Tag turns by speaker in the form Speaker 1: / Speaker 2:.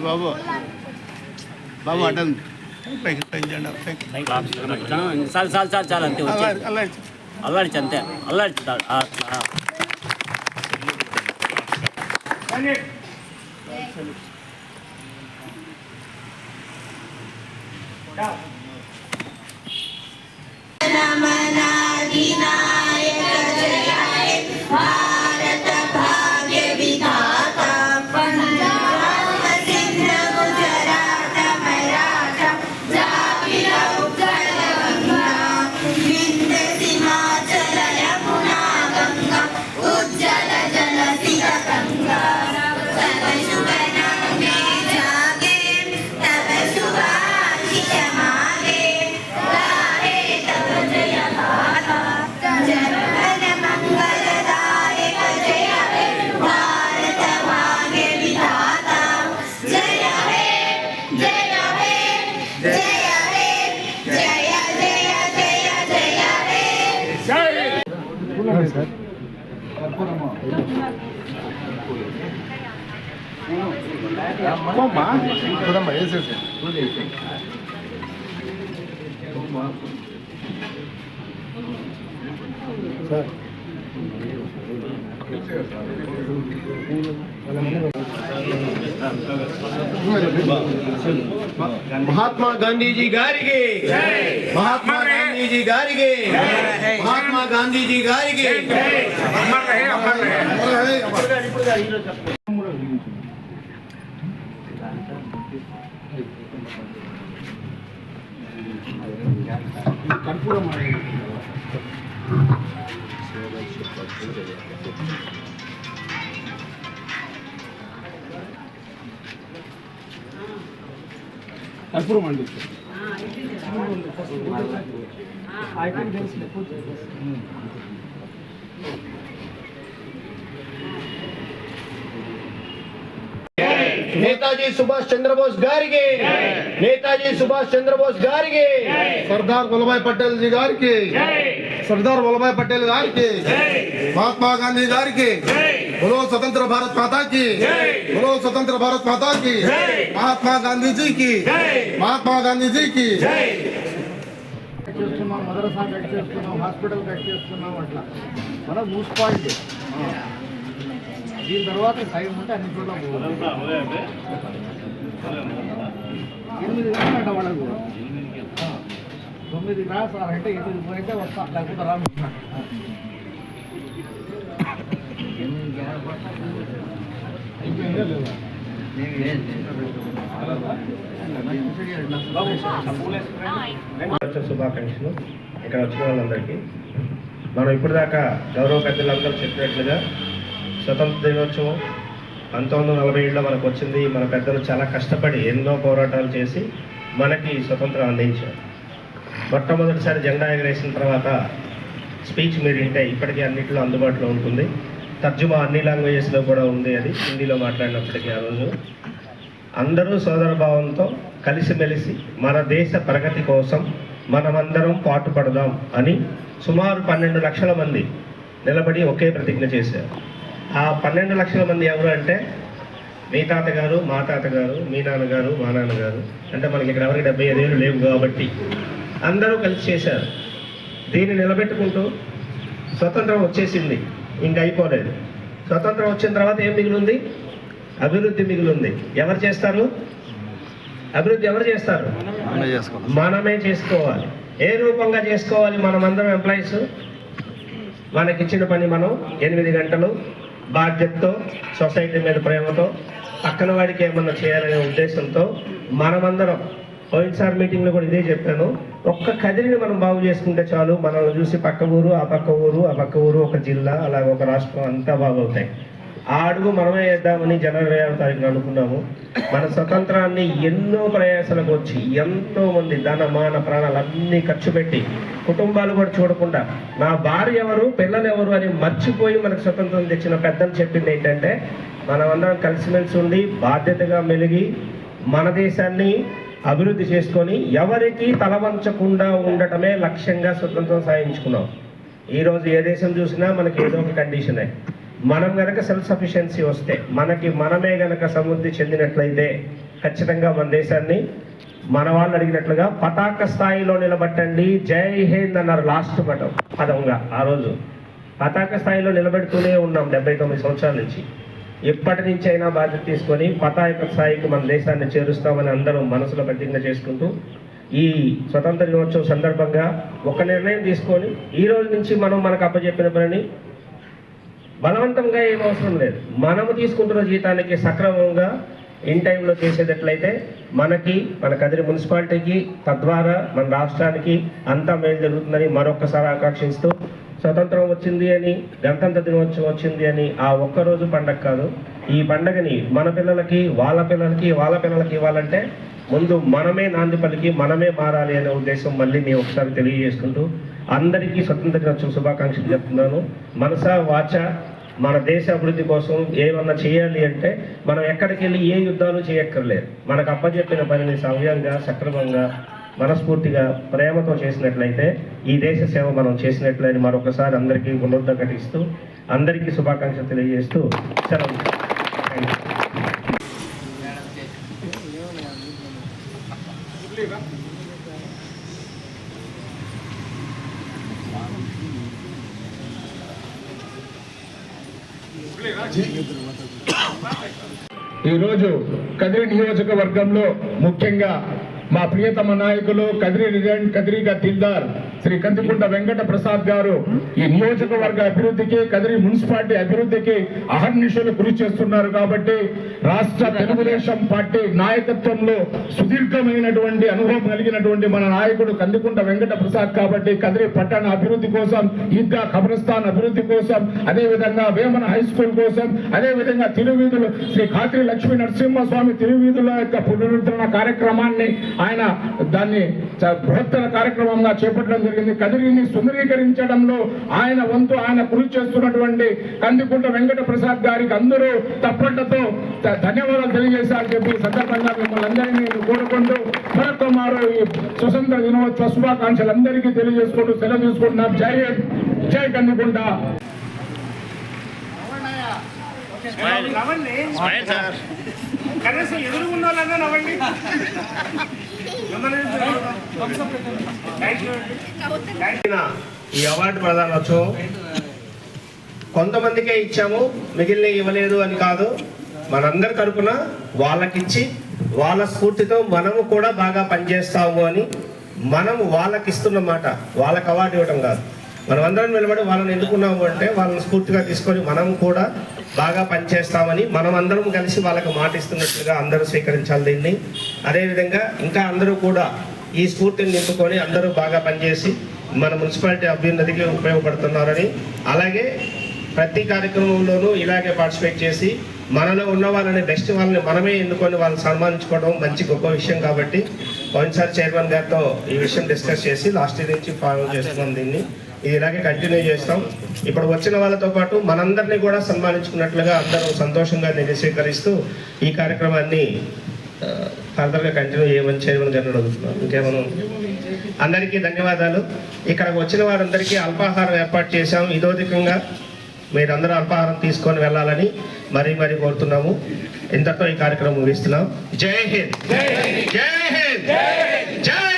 Speaker 1: ఏ బాబు బాబు attend పైకి పెంచండి పైకి.
Speaker 2: చాలు చాలు చాలు చాలు అంతే వచ్చే.
Speaker 1: అలా అలా
Speaker 2: అల్లాడిచి అంతే. అల్లాడిచి చాలు. ఆ, ఆ.
Speaker 3: మహాత్మా గాంధీజీ గారికి మహాత్మా గాంధీజీ గారికి మహాత్మా గాంధీజీ గారికి
Speaker 1: కర్పూరం అండి
Speaker 3: నేతాజీ సుభాష్ చంద్రబోస్ గారికి నేతాజీ సుభాష్ చంద్రబోస్ గారికి
Speaker 4: సర్దార్ వల్లభాయ్ పటేల్ జీ గారికి సర్దార్ వల్లభాయ్ పటేల్ గారికి మహాత్మా గాంధీ గారికి బోలో స్వతంత్ర భారత్ మాతాకి బోలో స్వతంత్ర భారత్ మాతాకి మహాత్మా గాంధీజీకి మహాత్మా గాంధీజీకి
Speaker 5: చేస్తున్నాం మదరసా కట్ చేస్తున్నాం హాస్పిటల్ కట్ చేస్తున్నాం అట్లా మన మున్సిపాలిటీ దీని తర్వాత టైం ఉంటే అన్ని చోట్ల పోవాలి. ఎనిమిది గంటలంట వాళ్ళకు ఆ. తొమ్మిది రా సార్ అంటే ఎనిమిది పోయితే వస్తా లేకపోతే రా అయిపోయిందా లేదా
Speaker 3: సంవత్సర శుభాకాంక్షలు ఇక్కడ వచ్చిన వాళ్ళందరికీ. మనం ఇప్పటిదాకా గౌరవ పెద్దలందరూ చెప్పినట్లుగా స్వతంత్ర దినోత్సవం పంతొమ్మిది వందల నలభై ఏడులో మనకు వచ్చింది. మన పెద్దలు చాలా కష్టపడి ఎన్నో పోరాటాలు చేసి మనకి స్వతంత్రం అందించారు. మొట్టమొదటిసారి జెండా ఎగరేసిన తర్వాత స్పీచ్ మీరు వింటే ఇప్పటికీ అన్నింటిలో అందుబాటులో ఉంటుంది. తర్జుమా అన్ని లాంగ్వేజెస్లో కూడా ఉంది అది. హిందీలో మాట్లాడినప్పటికీ ఆ రోజు. అందరూ సోదరభావంతో కలిసిమెలిసి మన దేశ ప్రగతి కోసం మనమందరం పాటుపడదాం అని సుమారు పన్నెండు లక్షల మంది నిలబడి ఒకే ప్రతిజ్ఞ చేశారు. ఆ పన్నెండు లక్షల మంది ఎవరు అంటే మీ తాతగారు మా తాతగారు మీ నాన్నగారు మా నాన్నగారు. అంటే మనకి ఇక్కడ ఎవరికి డెబ్బై ఐదేళ్ళు లేవు కాబట్టి అందరూ కలిసి చేశారు. దీన్ని నిలబెట్టుకుంటూ స్వతంత్రం వచ్చేసింది. ఇంక అయిపోలేదు స్వతంత్రం వచ్చిన తర్వాత ఏం మిగిలింది? అభివృద్ధి మిగిలింది. ఎవరు చేస్తారు? అభివృద్ధి ఎవరు చేస్తారు? మనమే చేసుకోవాలి. ఏ రూపంగా చేసుకోవాలి? మనమందరం ఎంప్లాయీస్. మనకిచ్చిన పని మనం ఎనిమిది గంటలు బాధ్యతతో సొసైటీ మీద ప్రేమతో పక్కన వాడికి ఏమన్నా చేయాలనే ఉద్దేశంతో మనమందరం పోయినసారి మీటింగ్లో కూడా ఇదే చెప్పాను. ఒక్క కదిరిని మనం బాగు చేసుకుంటే చాలు మనల్ని చూసి పక్క ఊరు ఆ పక్క ఊరు ఆ పక్క ఊరు ఒక జిల్లా అలాగే ఒక రాష్ట్రం అంతా బాగవుతాయి. ఆ అడుగు మనమే వేద్దామని జనవరి ఇరవై తారీఖున అనుకున్నాము. మన స్వతంత్రాన్ని ఎన్నో ప్రయాసాలకు వచ్చి ఎంతో మంది ధన మాన ప్రాణాలు అన్నీ ఖర్చు పెట్టి కుటుంబాలు కూడా చూడకుండా నా భార్య ఎవరు పిల్లలు ఎవరు అని మర్చిపోయి మనకు స్వతంత్రం తెచ్చిన పెద్దలు చెప్పింది ఏంటంటే మనమందరం కలిసిమెలిసి ఉండి బాధ్యతగా మెలిగి మన దేశాన్ని అభివృద్ధి చేసుకొని ఎవరికి తలవంచకుండా ఉండటమే లక్ష్యంగా స్వతంత్రం సాధించుకున్నాం. ఈరోజు ఏ దేశం చూసినా మనకి ఏదో ఒక కండిషనే. మనం గనక సెల్ఫ్ సఫిషియన్సీ వస్తే మనకి మనమే గనక సమృద్ధి చెందినట్లయితే ఖచ్చితంగా మన దేశాన్ని మన వాళ్ళు అడిగినట్లుగా పతాక స్థాయిలో నిలబట్టండి. జై హింద్ అన్నారు లాస్ట్ పటం పదంగా ఆ రోజు. పతాక స్థాయిలో నిలబెడుతూనే ఉన్నాం డెబ్బై తొమ్మిది సంవత్సరాల నుంచి. ఎప్పటి నుంచి అయినా బాధ్యత తీసుకొని పతాయక స్థాయికి మన దేశాన్ని చేరుస్తామని అందరూ మనసులో ప్రతిజ్ఞ చేసుకుంటూ ఈ స్వతంత్ర దినోత్సవం సందర్భంగా ఒక నిర్ణయం తీసుకొని ఈ రోజు నుంచి మనం మనకు అప్పచెప్పిన పనిని బలవంతంగా ఏం అవసరం లేదు. మనము తీసుకుంటున్న జీతానికి సక్రమంగా ఇన్ టైంలో చేసేటట్లయితే మనకి మన కదిరి మున్సిపాలిటీకి తద్వారా మన రాష్ట్రానికి అంతా మేలు జరుగుతుందని మరొకసారి ఆకాంక్షిస్తూ స్వతంత్రం వచ్చింది అని గణతంత్ర దినోత్సవం వచ్చింది అని ఆ ఒక్కరోజు పండగ కాదు. ఈ పండగని మన పిల్లలకి వాళ్ళ పిల్లలకి వాళ్ళ పిల్లలకి ఇవ్వాలంటే ముందు మనమే నాంది పలికి మనమే మారాలి అనే ఉద్దేశం మళ్ళీ మేము ఒకసారి తెలియజేసుకుంటూ అందరికీ స్వతంత్ర దినోత్సవం శుభాకాంక్షలు చెప్తున్నాను. మనస వాచ మన దేశ అభివృద్ధి కోసం ఏమన్నా చేయాలి అంటే మనం ఎక్కడికి వెళ్ళి ఏ యుద్ధాలు చేయక్కర్లేదు. మనకు అప్పచెప్పిన పనిని సవ్యంగా సక్రమంగా మనస్ఫూర్తిగా ప్రేమతో చేసినట్లయితే ఈ దేశ సేవ మనం చేసినట్లని మరొకసారి అందరికీ పునరుద్ధకటిస్తూ అందరికీ శుభాకాంక్షలు తెలియజేస్తూ సెలవు.
Speaker 6: ఈరోజు కదిరి నియోజకవర్గంలో ముఖ్యంగా మా ప్రియతమ నాయకులు కదిరి రిజెంట్ కదిరి తహసీల్దార్ శ్రీ కందికుంట వెంకట ప్రసాద్ గారు ఈ నియోజకవర్గ అభివృద్ధికి కదిరి మున్సిపాలిటీ అభివృద్ధికి అహర్నిశలు కృషి చేస్తున్నారు కాబట్టి రాష్ట్ర తెలుగుదేశం పార్టీ నాయకత్వంలో సుదీర్ఘమైనటువంటి అనుభవం కలిగినటువంటి మన నాయకుడు కందికుంట వెంకట ప్రసాద్ కాబట్టి కదిరి పట్టణ అభివృద్ధి కోసం ఈద్గా కబ్రస్థాన్ అభివృద్ధి కోసం అదే విధంగా వేమన హై స్కూల్ కోసం అదే విధంగా తిరువీధులు శ్రీ ఖాత్రి లక్ష్మీ నరసింహస్వామి తిరువీధుల యొక్క పునరుద్ధరణ కార్యక్రమాన్ని ఆయన దాన్ని బృహత్తర కార్యక్రమంగా చేపట్టడం జరిగింది. కదిరిని సుందరీకరించడంలో ఆయన వంతు ఆయన కృషి చేస్తున్నటువంటి కందికుంట వెంకట ప్రసాద్ గారికి అందరూ తప్పట్లతో ధన్యవాదాలు తెలియజేశారని చెప్పి సందర్భంగా మిమ్మల్ని అందరినీ నేను కోరుకుంటూ మరొక మారు ఈ స్వతంత్ర దినోత్సవ శుభాకాంక్షలు అందరికీ తెలియజేసుకుంటూ సెలవు తీసుకుంటున్నాం. జై జై కందికుంట
Speaker 3: జరిగిన ఈ అవార్డు ప్రదానోత్సవం కొంతమందికే ఇచ్చాము మిగిలిన ఇవ్వలేదు అని కాదు. మనందరి తరపున వాళ్ళకిచ్చి వాళ్ళ స్ఫూర్తితో మనము కూడా బాగా పనిచేస్తాము అని మనము వాళ్ళకి ఇస్తున్నమాట వాళ్ళకి అవార్డు ఇవ్వడం కాదు. మనం అందరం నిలబడి వాళ్ళని ఎన్నుకున్నాము అంటే వాళ్ళని స్ఫూర్తిగా తీసుకొని మనం కూడా బాగా పనిచేస్తామని మనం అందరం కలిసి వాళ్ళకి మాట ఇస్తున్నట్లుగా అందరూ స్వీకరించాలి దీన్ని. అదేవిధంగా ఇంకా అందరూ కూడా ఈ స్ఫూర్తిని నింపుకొని అందరూ బాగా పనిచేసి మన మున్సిపాలిటీ అభ్యున్నతికి ఉపయోగపడుతున్నారని అలాగే ప్రతి కార్యక్రమంలోనూ ఇలాగే పార్టిసిపేట్ చేసి మనలో ఉన్న వాళ్ళని బెస్ట్ వాళ్ళని మనమే ఎన్నుకొని వాళ్ళని సన్మానించుకోవడం మంచి గొప్ప విషయం కాబట్టి పోయినసారి చైర్మన్ గారితో ఈ విషయం డిస్కస్ చేసి లాస్ట్ ఇయర్ నుంచి ఫాలో చేస్తున్నాం దీన్ని. ఇది ఇలాగే కంటిన్యూ చేస్తాం. ఇప్పుడు వచ్చిన వాళ్ళతో పాటు మనందరినీ కూడా సన్మానించుకున్నట్లుగా అందరూ సంతోషంగా నేను స్వీకరిస్తూ ఈ కార్యక్రమాన్ని ఫర్దర్గా కంటిన్యూ చేయమని చేయమని గారిని అడుగుతున్నాం. అందరికీ ధన్యవాదాలు. ఇక్కడికి వచ్చిన వారందరికీ అల్పాహారం ఏర్పాటు చేశాం. ఇదోధికంగా మీరందరూ అల్పాహారం తీసుకొని వెళ్ళాలని మరీ మరీ కోరుతున్నాము. ఇంతతో ఈ కార్యక్రమం ముగిస్తున్నాం. జై హింద్. జై